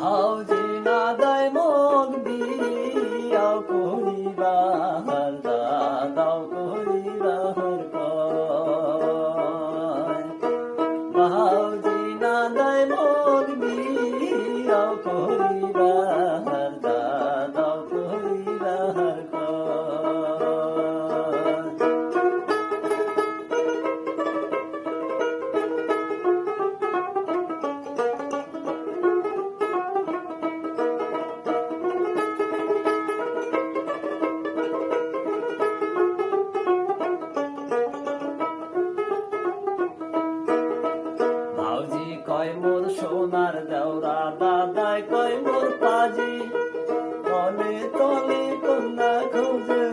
ভাউজি না দেয় মন দিয়াও করিবার দাদাও করিবার কয় ভাউজি না দেয় মন দিয়াও ভাউজি কয় মোর সোনার দেওরা দাদাই কয় মোর পাজি। তলে তলে কন্যা খোঁজে